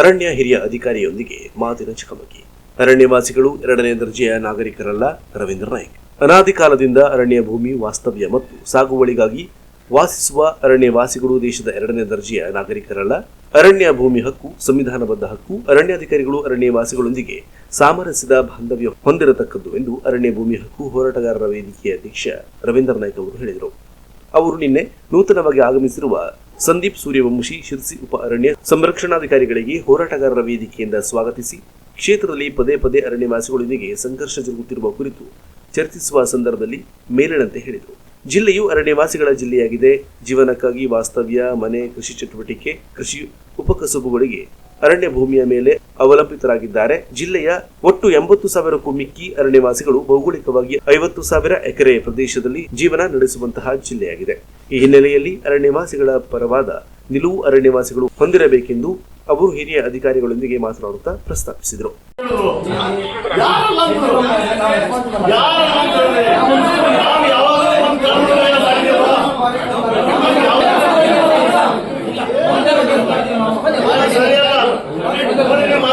ಅರಣ್ಯ ಹಿರಿಯ ಅಧಿಕಾರಿಯೊಂದಿಗೆ ಮಾತಿನ ಚಕಮಕಿ. ಅರಣ್ಯವಾಸಿಗಳು ಎರಡನೇ ದರ್ಜೆಯ ನಾಗರಿಕರಲ್ಲ, ರವೀಂದ್ರ ನಾಯ್ಕ್. ಅನಾದಿ ಕಾಲದಿಂದ ಅರಣ್ಯ ಭೂಮಿ ವಾಸ್ತವ್ಯ ಮತ್ತು ಸಾಗುವಳಿಗಾಗಿ ವಾಸಿಸುವ ಅರಣ್ಯವಾಸಿಗಳು ದೇಶದ ಎರಡನೇ ದರ್ಜೆಯ ನಾಗರಿಕರಲ್ಲ, ಅರಣ್ಯ ಭೂಮಿ ಹಕ್ಕು, ಸಂವಿಧಾನಬದ್ಧ ಹಕ್ಕು, ಅರಣ್ಯಾಧಿಕಾರಿಗಳು ಅರಣ್ಯವಾಸಿಗಳೊಂದಿಗೆ ಸಾಮರಸ್ಯದ ಬಾಂಧವ್ಯ ಹೊಂದಿರತಕ್ಕದ್ದು ಎಂದು ಅರಣ್ಯ ಭೂಮಿ ಹಕ್ಕು ಹೋರಾಟಗಾರರ ವೇದಿಕೆಯ ಅಧ್ಯಕ್ಷ ರವೀಂದ್ರ ನಾಯ್ಕ್ ಅವರು ಹೇಳಿದರು. ಅವರು ನಿನ್ನೆ ನೂತನವಾಗಿ ಆಗಮಿಸಿರುವ ಸಂದೀಪ್ ಸೂರ್ಯವಂಶಿ, ಶಿರ್ಸಿ ಉಪ ಅರಣ್ಯ ಸಂರಕ್ಷಣಾಧಿಕಾರಿಗಳಿಗೆ ಹೋರಾಟಗಾರರ ವೇದಿಕೆಯಿಂದ ಸ್ವಾಗತಿಸಿ, ಕ್ಷೇತ್ರದಲ್ಲಿ ಪದೇ ಪದೇ ಅರಣ್ಯವಾಸಿಗಳೊಂದಿಗೆ ಸಂಘರ್ಷ ಜರುಗುತ್ತಿರುವ ಕುರಿತು ಚರ್ಚಿಸುವ ಸಂದರ್ಭದಲ್ಲಿ ಮೇಲಿನಂತೆ ಹೇಳಿದರು. ಜಿಲ್ಲೆಯು ಅರಣ್ಯವಾಸಿಗಳ ಜಿಲ್ಲೆಯಾಗಿದೆ. ಜೀವನಕ್ಕಾಗಿ ವಾಸ್ತವ್ಯ, ಮನೆ, ಕೃಷಿ ಚಟುವಟಿಕೆ, ಕೃಷಿ ಉಪಕಸುಬುಗಳಿಗೆ ಅರಣ್ಯ ಭೂಮಿಯ ಮೇಲೆ ಅವಲಂಬಿತರಾಗಿದ್ದಾರೆ. ಜಿಲ್ಲೆಯ ಒಟ್ಟು ಎಂಬತ್ತು ಸಾವಿರಕ್ಕೂ ಮಿಕ್ಕಿ ಅರಣ್ಯವಾಸಿಗಳು ಭೌಗೋಳಿಕವಾಗಿ ಐವತ್ತು ಸಾವಿರ ಎಕರೆ ಪ್ರದೇಶದಲ್ಲಿ ಜೀವನ ನಡೆಸುವಂತಹ ಜಿಲ್ಲೆಯಾಗಿದೆ. ಈ ಹಿನ್ನೆಲೆಯಲ್ಲಿ ಅರಣ್ಯವಾಸಿಗಳ ಪರವಾದ ನಿಲುವು ಅರಣ್ಯವಾಸಿಗಳು ಹೊಂದಿರಬೇಕೆಂದು ಅವರು ಹಿರಿಯ ಅಧಿಕಾರಿಗಳೊಂದಿಗೆ ಮಾತನಾಡುತ್ತಾ ಪ್ರಸ್ತಾಪಿಸಿದರು ಯಾರಲ್ಲ ಅಂದ್ರು? ಯಾರಲ್ಲ ಅಂದ್ರು? ನಾವು ಯಾವಾಗಲೂ ನಮ್ಮ ಕಾನೂನುಗಳನ್ನ ಮಾಡಿದ್ದೇವ? ನಮಗೆ ಯಾವಾಗ- ಸರಿಯಲ್ಲ.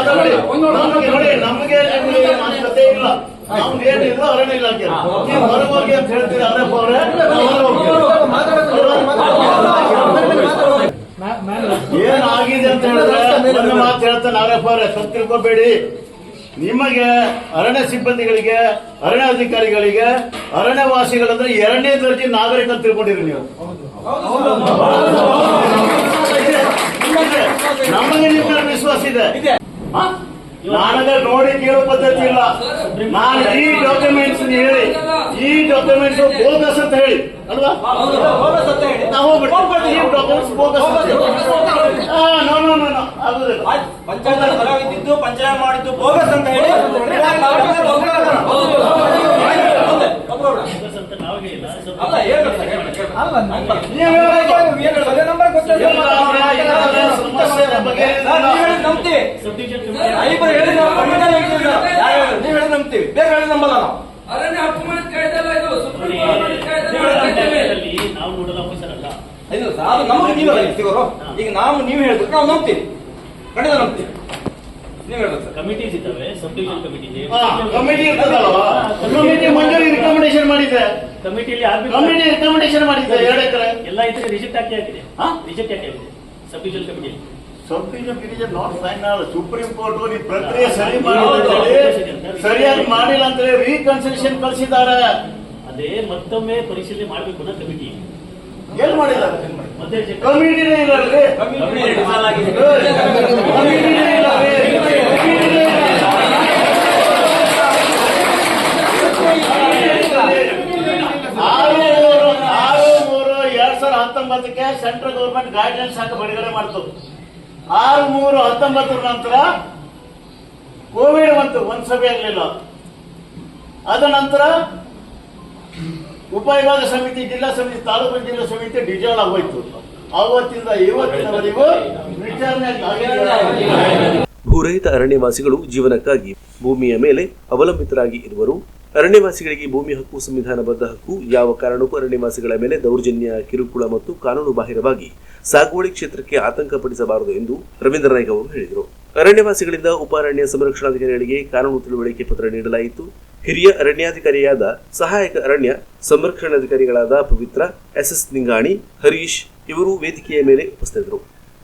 ನೋಡಿ, ನಮಗೆ ನಮಗೆ ನಿಮಗೆ ಮಾತುಕತೆ ಇಲ್ಲ. ನಮ್ಗೆ ಏನಿಲ್ಲ ಅರಣ್ಯ ಇಲಾಖೆ. ನೀವು ಹೊರಗೆ ಹೋಗಿ ಅಂತ ಹೇಳ್ತೀರಿ ಅರಪ್ಪ ಅವರೇ? ಏನಾಗಿದೆ ಅಂತ ಹೇಳಿದ್ರೆ ನನ್ನ ಮಾತು ಹೇಳ್ತಾನೆ ಆರಪ್ಪ ಅವರೇ ತಪ್ಪು ತಿಳ್ಕೊಬೇಡಿ. ನಿಮಗೆ ಅರಣ್ಯ ಸಿಬ್ಬಂದಿಗಳಿಗೆ ಅರಣ್ಯ ಅಧಿಕಾರಿಗಳಿಗೆ ಅರಣ್ಯವಾಸಿಗಳಂದ್ರೆ ಎರಡನೇ ದರ್ಜೆ ನಾಗರಿಕ ಅಂತ ತಿಳ್ಕೊಂಡಿರಿ ನೀವು. ನಮಗೆ ನಿಮ್ಮ ವಿಶ್ವಾಸ ಇದೆ. ಹ? ನನಗೆ ನೋಡಿ ಕೇಳೋ ಪದ್ಧತಿ ಇಲ್ಲ. ನಾನು ಈ ಡಾಕ್ಯುಮೆಂಟ್ಸ್ ಹೇಳಿ ಈ ಡಾಕ್ಯುಮೆಂಟ್ಸ್ ಬೋಗಸ್ ಅಂತ ಹೇಳಿ ಅಲ್ವಾ? ನಾವು ಹೋಗ್ಬಿಟ್ಟು ಈ documents bogus no no panchayat ಹೊರಗಿದ್ದು panchayat ಮಾಡಿದ್ದು ಬೋಗಸ್ ಅಂತ ಹೇಳಿ. ಅಲ್ಲ. ಏನು ನಂಬ್ತೀವಿ. ಬೇರೆ ಹೇಳಿದ್ ನಂಬಲ್ಲ ನಾವು ಅರಣ್ಯ ಹಕ್ಕು ಮಾಡಿದ ಕಾಯ್ದೆ ಅಲ್ಲ ಇದು ಸುಪ್ರೀಂ ಕೋರ್ಟ್ ಕಾಯ್ದೆ ನಾವು ನೋಡಲ್ ಆಫೀಸರ್ ಅಲ್ಲ ಇದು ಸರ್, ಅದು ನಮಗೆ ನೀವಲ್ಲ ಈಗ ಸಿಗೋರು ಈಗ ನಾವು ನೀವು ಹೇಳ್ಬೇಕು ನಾವು ನಂಬ್ತೀವಿ ಖಂಡಿತ ನಂಬ್ತೀವಿ ನೀವು ಹೇಳ್ಬೇಕು ಸರ್ ಕಮಿಟೀಸ್ ಇದ್ದಾವೆ ಸಬ್ ಡಿವಿಷನ್ ಕಮಿಟಿ ಕಮಿಟಿ ಇರ್ತದಲ್ವಾ ಕಮಿಟಿ ರಿಕಮೆಂಡೇಶನ್ ಮಾಡಿದ್ದೆ ಕಮಿಟಿಯಲ್ಲಿ ಆಗ್ಬೇಕು ಕಮಿಟಿ ರಿಕಮೆಂಡೇಶನ್ ಮಾಡಿದ್ದೆ ಎರಡು ಎಕರೆ ಎಲ್ಲ ಇದ್ರೆ ರಿಜೆಕ್ಟ್ ಹಾಕಿ ಆಗಿದೆ ಹಾ? ರಿಜೆಕ್ಟ್ ಹಾಕಿ ಆಗಿದೆ sub division ಕಮಿಟಿಯಲ್ಲಿ sub division division not final supreme court ಈ ಪ್ರಕ್ರಿಯೆ ಸರಿ ಮಾಡಿ ಸರಿಯಾಗಿ ಮಾಡಿಲ್ಲ ಅಂತ ಹೇಳಿ ರೀಕನ್ಸಿಲೇಷನ್ ಕಳಿಸಿದ್ದಾರೆ ಅದೇ ಮತ್ತೊಮ್ಮೆ ಪರಿಶೀಲನೆ ಮಾಡಬೇಕು ಅನ್ನೋ ಕಮಿಟಿ ಏನ್ ಮಾಡಿದ್ದಾರೆ ಕಮಿಟಿನೇ ಇಲ್ಲ ಕಮಿಟಿನೇ ಇಲ್ಲ ಹತ್ತೊಂಬತ್ತಕ್ಕೆ ಸೆಂಟ್ರಲ್ ಗೌರ್ಮೆಂಟ್ ಗೈಡ್ಲೈನ್ಸ್ ಹಾಕಿ ಬಿಡುಗಡೆ ಮಾಡ್ತು. ಆರು, ಮೂರು, ಹತ್ತೊಂಬತ್ತರ ನಂತರ ಕೋವಿಡ್ ಬಂತು, ಒಂದ್ ಸಭೆ ಆಗಲಿಲ್ಲ. ಅದ ನಂತರ ಉಪವಿಭಾಗ ಸಮಿತಿ, ಜಿಲ್ಲಾ ಸಮಿತಿ, ತಾಲೂಕು ಜಿಲ್ಲಾ ಸಮಿತಿ ಡಿಜಾಲ್ ಆಗೋಯ್ತು. ಅವತ್ತಿಂದ ಇವತ್ತಿನವರೆಗೂ ವಿಚಾರಣೆ. ಭೂರಹಿತ ಅರಣ್ಯವಾಸಿಗಳು ಜೀವನಕ್ಕಾಗಿ ಭೂಮಿಯ ಮೇಲೆ ಅವಲಂಬಿತರಾಗಿ ಇರುವರು. ಅರಣ್ಯವಾಸಿಗಳಿಗೆ ಭೂಮಿ ಹಕ್ಕು, ಸಂವಿಧಾನಬದ್ಧ ಹಕ್ಕು, ಯಾವ ಕಾರಣಕ್ಕೂ ಅರಣ್ಯವಾಸಿಗಳ ಮೇಲೆ ದೌರ್ಜನ್ಯ, ಕಿರುಕುಳ ಮತ್ತು ಕಾನೂನು ಬಾಹಿರವಾಗಿ ಸಾಗುವಳಿ ಕ್ಷೇತ್ರಕ್ಕೆ ಆತಂಕ ಪಡಿಸಬಾರದು ಎಂದು ರವೀಂದ್ರ ನಾಯ್ಕ ಅವರು ಹೇಳಿದರು. ಅರಣ್ಯವಾಸಿಗಳಿಂದ ಉಪ ಅರಣ್ಯ ಸಂರಕ್ಷಣಾಧಿಕಾರಿಗಳಿಗೆ ಕಾನೂನು ತಿಳುವಳಿಕೆ ಪತ್ರ ನೀಡಲಾಯಿತು. ಹಿರಿಯ ಅರಣ್ಯಾಧಿಕಾರಿಯಾದ ಸಹಾಯಕ ಅರಣ್ಯ ಸಂರಕ್ಷಣಾಧಿಕಾರಿಗಳಾದ ಪವಿತ್ರ, ಎಸ್ ಎಸ್ ನಿಂಗಾಣಿ, ಹರೀಶ್ ಇವರು ವೇದಿಕೆಯ ಮೇಲೆ ಉಪಸ್ಥಿತರಿದ್ದರು.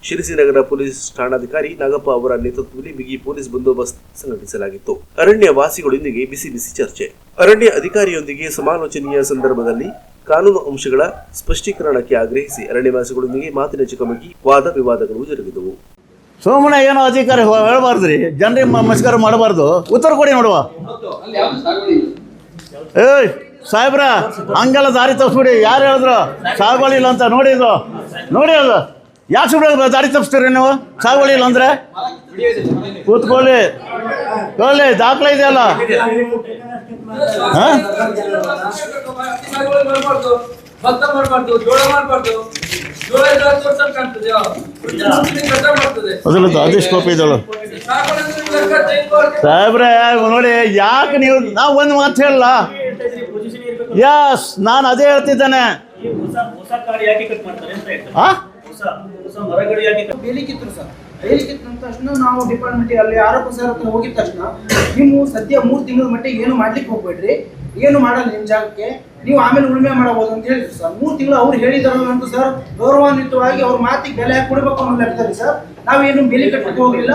ಶಿರಸಿ ನಗರ ಪೊಲೀಸ್ ಠಾಣಾಧಿಕಾರಿ ನಾಗಪ್ಪ ಅವರ ನೇತೃತ್ವದಲ್ಲಿ ಬಿಗಿ ಪೊಲೀಸ್ ಬಂದೋಬಸ್ತ್ ಸಂಘಟಿಸಲಾಗಿತ್ತು. ಅರಣ್ಯ ವಾಸಿಗಳೊಂದಿಗೆ ಬಿಸಿ ಬಿಸಿ ಚರ್ಚೆ. ಅರಣ್ಯ ಅಧಿಕಾರಿಯೊಂದಿಗೆ ಸಮಾಲೋಚನೆಯ ಸಂದರ್ಭದಲ್ಲಿ ಕಾನೂನು ಅಂಶಗಳ ಸ್ಪಷ್ಟೀಕರಣಕ್ಕೆ ಆಗ್ರಹಿಸಿ ಅರಣ್ಯವಾಸಿಗಳೊಂದಿಗೆ ಮಾತಿನ ಚಕಮಕಿ, ವಾದ ವಿವಾದಗಳು ಜರುಗಿದವು. ಸುಮ್ಮನೆ ಏನೋ ಅಧಿಕಾರ ಹೇಳಬಾರ್ದ್ರಿ. ಜನರಿಗೆ ನಮಸ್ಕಾರ ಮಾಡಬಾರ್ದು. ಉತ್ತರ ಕೊಡಿ ನೋಡುವ. ಏಯ್, ಸಾಹೇಬ್ರ, ಹಂಗೆಲ್ಲ ದಾರಿ ತಪ್ಪಿಸ್ಬಿಡಿ ಯಾರು ಹೇಳಿದ್ರು? ಸಾಗುವಳಿ ಇಲ್ಲ ಅಂತ ನೋಡಿದ್ರು ನೋಡಿ ಅದು. ಯಾಕೆ ಸುಮ್ಮನೆ ದಾರಿ ತಪ್ಪಿಸ್ತೀರಿ ನೀವು? ಸಾಗುವಳಿ ಇಲ್ಲ ಅಂದ್ರೆ? ಕೂತ್ಕೊಳ್ಳಿ. ಕೊಳ್ಳಿ ದಾಖಲೆ ಇದೆಯಲ್ಲ? ಹಾಂ? ಅದರದ್ದು ಕಾಪಿ ಇದಳು ಸಾಹೇಬ್ರೆ ನೋಡಿ ಯಾಕೆ ನೀವು ನಾವು ಒಂದು ಮಾತು ಹೇಳಲ್ಲ. ಯಾಸ್ ನಾನು ಅದೇ ಹೇಳ್ತಿದ್ದೇನೆ. ಹೊಸ ಅಂತ ಆ ಹೊಸ ಹೊಸ ಮರಗಳು ಯಾಕೆ cut- ಬೇಲಿಕ್ಕಿತ್ತು ಸರ್. ಹೇಳಿಕೆ ತಂದ ತಕ್ಷಣ ನಾವು ಡಿಪಾರ್ಟ್ಮೆಂಟ್ ಅಲ್ಲಿ ಆರೋಪ ಸರ್ ಹತ್ರ ಹೋಗಿದ ತಕ್ಷಣ ನೀವು ಸದ್ಯ ಮೂರು ತಿಂಗಳ ಮಟ್ಟಿಗೆ ಏನು ಮಾಡ್ಲಿಕ್ಕೆ ಹೋಗ್ಬೇಡ್ರಿ. ಏನು ಮಾಡಲ್ಲ ನಿಮ್ ಜಾಗಕ್ಕೆ. ನೀವು ಆಮೇಲೆ ಉಳುಮೆ ಮಾಡಬಹುದು ಅಂತ ಹೇಳಿದ್ರು ಸರ್. ಮೂರು ತಿಂಗಳು ಅವ್ರು ಹೇಳಿದಾರಲ್ಲ ಅಂತ ಸರ್, ಗೌರವಾನ್ವಿತವಾಗಿ ಅವ್ರ ಮಾತಿಗೆ ಬೆಲೆ ಹಾಕಿ ಕೊಡ್ಬೇಕು ಅನ್ನೋ ಲೆಕ್ಕದಲ್ಲಿ ಸರ್ ನಾವೇನು ಬೆಲೆ ಕಟ್ಟಕ್ಕೆ ಹೋಗಿಲ್ಲ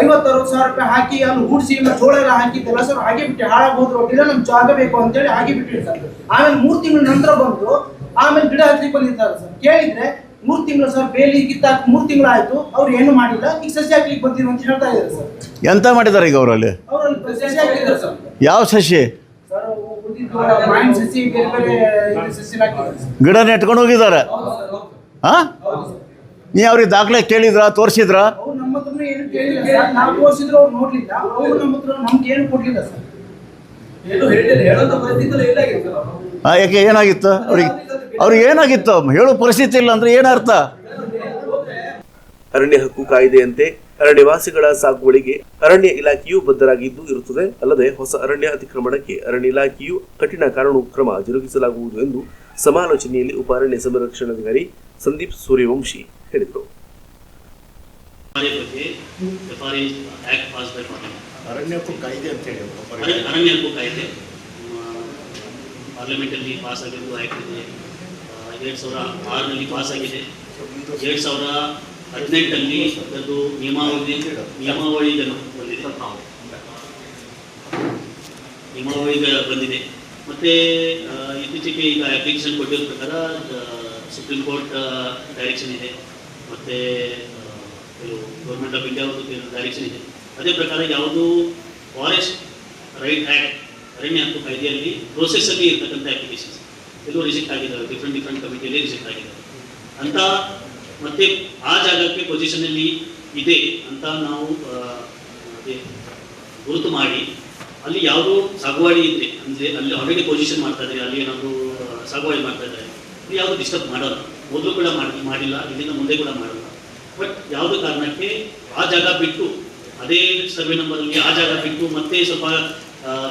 ಐವತ್ತು ಸಾವಿರ ರೂಪಾಯಿ ಹಾಕಿ, ಅಲ್ಲಿ ಹೂಡಿಸಿ ಜೋಳ ಎಲ್ಲ ಹಾಕಿದ್ದೆಲ್ಲ ಸರ್, ಹಾಗೆ ಬಿಟ್ಟು ಹಾಳಾಗೋದು ಇಲ್ಲ ನಮ್ಮ ಜಾಗ ಬೇಕು ಅಂತೇಳಿ ಹಾಗೆ ಬಿಟ್ಟಿರಿ ಸರ್. ಆಮೇಲೆ ಮೂರು ತಿಂಗಳ ನಂತರ ಬಂದು ಆಮೇಲೆ ಗಿಡ ಹಚ್ಚಲಿಕ್ಕೆ ಬಂದಿದ್ದಾರೆ ಸರ್. ಕೇಳಿದ್ರೆ ಮೂರು ತಿಂಗಳು ಸರ್ ಬೇಲಿ ಕಿತ್ತಾಕ್ ಮೂರು ತಿಂಗಳು ಆಯ್ತು ಅವ್ರು ಏನು ಮಾಡಿಲ್ಲ. ಈಗ ಸಸಿ ಹಾಕ್ಲಿಕ್ಕೆ ಬಂದಿರು ಅಂತ ಹೇಳ್ತಾ ಇದ್ದಾರೆ ಸರ್. ಎಂತ ಮಾಡಿದ್ದಾರೆ ಈಗ ಅವರಲ್ಲಿ? ಅವರಲ್ಲಿ ಸಸಿ ಹಾಕಿದ್ದಾರೆ ಸರ್. ಯಾವ ಸಸಿ? ಸರ್ ಉಳಿದಿದ್ದು ಮಾವಿನ ಸಸಿ ಬೇರೆ ಬೇರೆ ಇದು ಸಸಿ ಹಾಕಿದ್ದಾರೆ ಸರ್. ಗಿಡ ನೆಟ್ಕೊಂಡು ಹೋಗಿದ್ದಾರೆ? ಹೌದು ಸರ್ ಹಾ ನೀ ಅವ್ರಿಗೆ ದಾಖಲೆ ಕೇಳಿದ್ರಾ ತೋರಿಸಿದ್ರಾ? ಅವ್ರು ನಮ್ಮ ಹತ್ರ ಏನು ಕೇಳಿಲ್ಲ ಸರ್. ನಾವು ತೋರಿಸಿದ್ರು ಅವ್ರು ನೋಡ್ಲಿಲ್ಲ. ಅವ್ರು ನಮ್ಮ ಹತ್ರ ನಮ್ಗೆ ಏನು ಕೊಡ್ಲಿಲ್ಲ ಸರ್. ಏನು ಹೇಳಿಲ್ಲ ಹೇಳೋಂಥ ಪರಿಸ್ಥಿತಿ ಇಲ್ಲ ಆಗಿತ್ತು ಆ, ಯಾಕೆ ಏನಾಗಿತ್ತು ಅವ್ರಿಗೆ? ಅವ್ರಿಗೆ ಏನಾಗಿತ್ತು? ಹೇಳೋ ಪರಿಸ್ಥಿತಿ ಇಲ್ಲ ಅಂದ್ರೆ ಏನರ್ಥ ಅರಣ್ಯ ಹಕ್ಕು ಕಾಯ್ದೆಯಂತೆ ಅರಣ್ಯವಾಸಿಗಳ ಸಾಗುವಳಿಗೆ ಅರಣ್ಯ ಇಲಾಖೆಯೂ ಬದ್ಧರಾಗಿದ್ದು ಇರುತ್ತದೆ. ಅಲ್ಲದೆ ಹೊಸ ಅರಣ್ಯ ಅತಿಕ್ರಮಣಕ್ಕೆ ಅರಣ್ಯ ಇಲಾಖೆಯು ಕಠಿಣ ಕಾನೂನು ಕ್ರಮ ಜರುಗಿಸಲಾಗುವುದು ಎಂದು ಸಮಾಲೋಚನೆಯಲ್ಲಿ ಉಪ ಅರಣ್ಯ ಸಂರಕ್ಷಣಾಧಿಕಾರಿ ಸಂದೀಪ್ ಸೂರ್ಯವಂಶಿ ಹೇಳಿದರು. ಅರಣ್ಯ ಕಾಯ್ದೆ ಅಂತ ಹೇಳಿ ಅರಣ್ಯ ಅರಣ್ಯ ಹಕ್ಕು ಕಾಯ್ದೆ. ಪಾರ್ಲಿಮೆಂಟಲ್ಲಿ ಪಾಸ್ ಆಗಿದ್ದು ಆ್ಯಕ್ಟ್ ಇದೆ ಎರಡು ಸಾವಿರ ಆರರಲ್ಲಿ ಪಾಸ್ ಆಗಿದೆ ಎರಡು ಸಾವಿರ ಹದಿನೆಂಟರಲ್ಲಿ ಅದರದ್ದು ನಿಯಮಾವಳಿ ನಿಯಮಾವಳಿ ಬಂದಿದೆ. ನಿಯಮಾವಳಿ ಬಂದಿದೆ. ಮತ್ತೆ ಇತ್ತೀಚೆಗೆ ಈಗ ಅಪ್ಲಿಕೇಶನ್ ಕೊಟ್ಟಿರೋ ಪ್ರಕಾರ ಸುಪ್ರೀಂ ಕೋರ್ಟ್ ಡೈರೆಕ್ಷನ್ ಇದೆ. ಮತ್ತೆ ಗೌರ್ಮೆಂಟ್ ಆಫ್ ಇಂಡಿಯಾ ಡೈರೆಕ್ಷನ್ ಇದೆ. ಅದೇ ಪ್ರಕಾರ ಯಾವುದು ಫಾರೆಸ್ಟ್ ರೈಟ್ ಆ್ಯಕ್ಟ್ ಅರಣ್ಯ ಹಕ್ಕು ಕಾಯ್ದೆಯಲ್ಲಿ ಪ್ರೋಸೆಸ್ಸಲ್ಲಿ ಇರ್ತಕ್ಕಂಥ ಅಪ್ಲಿಕೇಶನ್ಸ್ ಎಲ್ಲೂ ರಿಜೆಕ್ಟ್ ಆಗಿದ್ದಾರೆ ಡಿಫ್ರೆಂಟ್ ಡಿಫ್ರೆಂಟ್ ಕಮಿಟಿಯಲ್ಲಿ ರಿಜೆಕ್ಟ್ ಆಗಿದ್ದಾರೆ ಅಂತ ಮತ್ತೆ ಆ ಜಾಗಕ್ಕೆ ಪೊಸಿಷನಲ್ಲಿ ಇದೆ ಅಂತ ನಾವು ಗುರುತು ಮಾಡಿ, ಅಲ್ಲಿ ಯಾವುದೋ ಸಾಗುವಾಳಿ ಇದೆ ಅಂದರೆ ಅಲ್ಲಿ ಆಲ್ರೆಡಿ ಪೊಸಿಷನ್ ಮಾಡ್ತಾ ಇದ್ದಾರೆ ಅಲ್ಲಿ ಏನಾದರೂ ಸಾಗುವಾಳಿ ಮಾಡ್ತಾ ಇದ್ದಾರೆ ಅಲ್ಲಿ ಯಾವುದು ಡಿಸ್ಟರ್ಬ್ ಮಾಡಲ್ಲ. ಮೊದಲು ಕೂಡ ಮಾಡಿ, ಮಾಡಿಲ್ಲ, ಇಲ್ಲಿಂದ ಮುಂದೆ ಕೂಡ ಮಾಡಲ್ಲ. ಬಟ್ ಯಾವುದೇ ಕಾರಣಕ್ಕೆ ಆ ಜಾಗ ಬಿಟ್ಟು, ಅದೇ ಸರ್ವೆ ನಂಬರಲ್ಲಿ ಆ ಜಾಗ ಬಿಟ್ಟು ಮತ್ತೆ ಸ್ವಲ್ಪ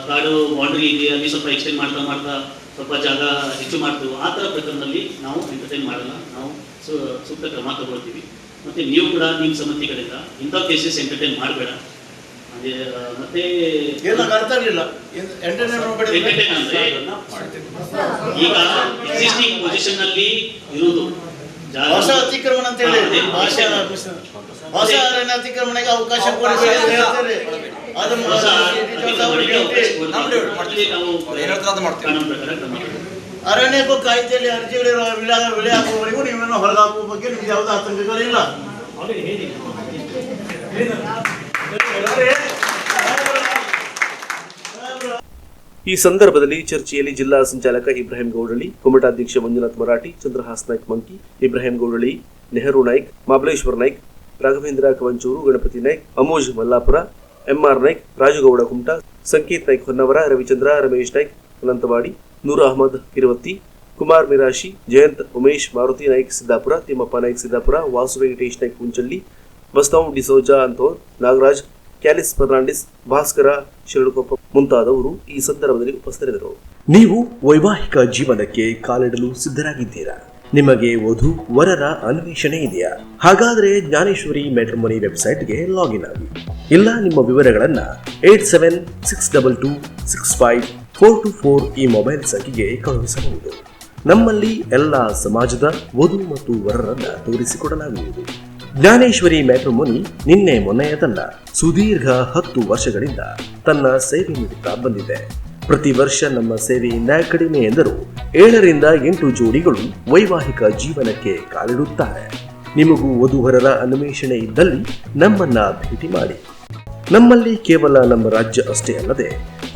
ಕಾಡು ಬಾಂಡ್ರಿ ಇದೆ, ಅಲ್ಲಿ ಸ್ವಲ್ಪ ಎಕ್ಸ್ಟೆಂಡ್ ಮಾಡ್ತಾ ಮಾಡ್ತಾ ಸ್ವಲ್ಪ ಜಾಗ ಹೆಚ್ಚು ಮಾಡ್ತೀವಿ ಆ ಥರ ಪ್ರಕರಣದಲ್ಲಿ ನಾವು ಎಂಟರ್ಟೈನ್ ಮಾಡಲ್ಲ. ನಾವು ಸೂಕ್ತ ಕ್ರಮ ತಗೊಳ್ತೀವಿ. ಮತ್ತು ನೀವು ಕೂಡ ನಿಮ್ಮ ಸಮಿತಿಗಳಿಂದ ಇಂಥ ಕೇಸಸ್ ಎಂಟರ್ಟೈನ್ ಮಾಡಬೇಡ. ಅದೇ ಮತ್ತೆ ಏನಾಗ ಅರ್ಥ ಆಗಲಿಲ್ಲ. ಎಂಟರ್ಟೈನ್ ಅಂದ್ರೆ ಈಗ ಎಕ್ಸಿಸ್ಟಿಂಗ್ ಪೊಸಿಷನ್ ಅಲ್ಲಿ ಇರುವುದು. ಹೊಸ ಅತಿಕ್ರಮಣ ಅಂತ ಹೇಳಿ. ಭಾಷೆ ಹೊಸ ಅರಣ್ಯ ಅತಿಕ್ರಮಣಕ್ಕೆ ಅವಕಾಶ ತಗೊಳ್ತೀವಿ. ಅರಣ್ಯಕ್ಕೂ ಕಾಯ್ದೆಯಲ್ಲಿ ಅರ್ಜಿಗಳಿರೋ ವಿಳೆ ಹಾಕುವವರೆಗೂ ನೀವೇನೋ ಹೊರಗೆ ಹಾಕುವ ಬಗ್ಗೆ ನಿಮ್ಗೆ ಯಾವುದೇ ಆತಂಕಗಳಿಲ್ಲ ಆಲ್ರೆಡಿ ಹೇಳಿದ್ದೀನಿ ಈ ಸಂದರ್ಭದಲ್ಲಿ ಚರ್ಚೆಯಲ್ಲಿ ಜಿಲ್ಲಾ ಸಂಚಾಲಕ ಇಬ್ರಾಹಿಂ ಗೌಡಳಿ ಕುಮಟಾಧ್ಯಕ್ಷ ಮಂಜುನಾಥ್ ಮರಾಠಿ, ಚಂದ್ರಹಾಸ್ ನಾಯ್ಕ್ ಮಂಕಿ, ಇಬ್ರಾಹಿಂ ಗೌಡಳಿ ನೆಹರು ನಾಯ್ಕ್, ಮಾಬಲೇಶ್ವರ್ ನಾಯ್ಕ್, ರಾಘವೇಂದ್ರ ಕವಂಚೂರು, ಗಣಪತಿ ನಾಯ್ಕ್, ಅಮೋಜ್ ಮಲ್ಲಾಪುರ, ಎಂಆರ್ ನಾಯ್ಕ್, ರಾಜುಗೌಡ ಕುಮಟಾ, ಸಂಕೇತ್ ನಾಯ್ಕ್ ಹೊನ್ನವರ, ರವಿಚಂದ್ರ, ರಮೇಶ್ ನಾಯ್ಕ್, ಅನಂತವಾಡಿ, ನೂರ್ ಅಹಮದ್ ಕಿರವತ್ತಿ, ಕುಮಾರ್ ಮಿರಾಶಿ ಜಯಂತ್ ಉಮೇಶ್, ಮಾರುತಿ ನಾಯ್ಕ್ ಸಿದ್ದಾಪುರ, ತಿಮ್ಮಪ್ಪ ನಾಯ್ಕ್ ಸಿದ್ದಾಪುರ ವಾಸು ವೆಂಕಟೇಶ್ ನಾಯ್ಕ್ ಕುಂಚಳ್ಳಿ ಬಸ್ತಾವ್ ಡಿಸೋಜಾ ಅಂತೋರ್, ನಾಗರಾಜ್ ಕ್ಯಾಲಿಸ್ ಫರ್ನಾಂಡಿಸ್, ಭಾಸ್ಕರ ಶಿರಳಕೊಪ್ಪ ಮುಂತಾದವರು ಈ ಸಂದರ್ಭದಲ್ಲಿ ಉಪಸ್ಥಿತರಿದ್ದರು. ನೀವು ವೈವಾಹಿಕ ಜೀವನಕ್ಕೆ ಕಾಲಿಡಲು ಸಿದ್ಧರಾಗಿದ್ದೀರಾ? ನಿಮಗೆ ವಧು ವರರ ಅನ್ವೇಷಣೆ ಇದೆಯಾ? ಹಾಗಾದ್ರೆ ಜ್ಞಾನೇಶ್ವರಿ ಮೆಟ್ರಮನಿ ವೆಬ್ಸೈಟ್ಗೆ ಲಾಗಿನ್ ಆಗಿ. ಇಲ್ಲ, ನಿಮ್ಮ ವಿವರಗಳನ್ನ eight seven six double two six five four two four ಈ ಮೊಬೈಲ್ ಸಂಖ್ಯೆಗೆ ಕಳುಹಿಸಬಹುದು. ನಮ್ಮಲ್ಲಿ ಎಲ್ಲ ಸಮಾಜದ ವಧು ಮತ್ತು ವರರನ್ನ ತೋರಿಸಿಕೊಡಲಾಗುವುದು. ಜ್ಞಾನೇಶ್ವರಿ ಮ್ಯಾಟ್ರಿಮೋನಿ ನಿನ್ನೆ ಮೊನ್ನೆಯದಲ್ಲ ಸುದೀರ್ಘ ಹತ್ತು ವರ್ಷಗಳಿಂದ ತನ್ನ ಸೇವೆ ನೀಡುತ್ತಾ ಬಂದಿದೆ. ಪ್ರತಿ ವರ್ಷ ನಮ್ಮ ಸೇವೆಯಿಂದ ಕಡಿಮೆ ಎಂದರೂ. ಏಳರಿಂದ ಎಂಟು ಜೋಡಿಗಳು ವೈವಾಹಿಕ ಜೀವನಕ್ಕೆ ಕಾಲಿಡುತ್ತಾರೆ. ನಿಮಗೂ ವಧುವರರ ಅನ್ವೇಷಣೆ ಇದ್ದಲ್ಲಿ ನಮ್ಮನ್ನ ಭೇಟಿ ಮಾಡಿ. ನಮ್ಮಲ್ಲಿ ಕೇವಲ ನಮ್ಮ ರಾಜ್ಯ ಅಷ್ಟೇ ಅಲ್ಲದೆ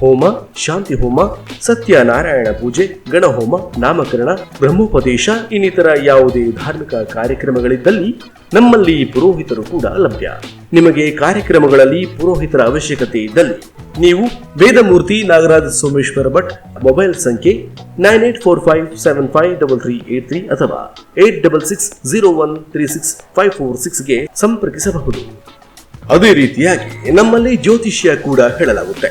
ಹೋಮ, ಶಾಂತಿ ಹೋಮ, ಸತ್ಯನಾರಾಯಣ ಪೂಜೆ, ಗಣಹೋಮ, ನಾಮಕರಣ, ಬ್ರಹ್ಮೋಪದೇಶ, ಇನ್ನಿತರ ಯಾವುದೇ ಧಾರ್ಮಿಕ ಕಾರ್ಯಕ್ರಮಗಳಿದ್ದಲ್ಲಿ ನಮ್ಮಲ್ಲಿ ಪುರೋಹಿತರು ಕೂಡ ಲಭ್ಯ. ನಿಮಗೆ ಕಾರ್ಯಕ್ರಮಗಳಲ್ಲಿ ಪುರೋಹಿತರ ಅವಶ್ಯಕತೆ ಇದ್ದಲ್ಲಿ ನೀವು ವೇದಮೂರ್ತಿ ನಾಗರಾಜ ಸೋಮೇಶ್ವರ ಭಟ್ ಮೊಬೈಲ್ ಸಂಖ್ಯೆ nine eight four five seven five double three eight three ಅಥವಾ eight double six zero one three six five four ಸಿಕ್ಸ್ಗೆ ಸಂಪರ್ಕಿಸಬಹುದು. ಅದೇ ರೀತಿಯಾಗಿ ನಮ್ಮಲ್ಲಿ ಜ್ಯೋತಿಷ್ಯ ಕೂಡ ಹೇಳಲಾಗುತ್ತೆ.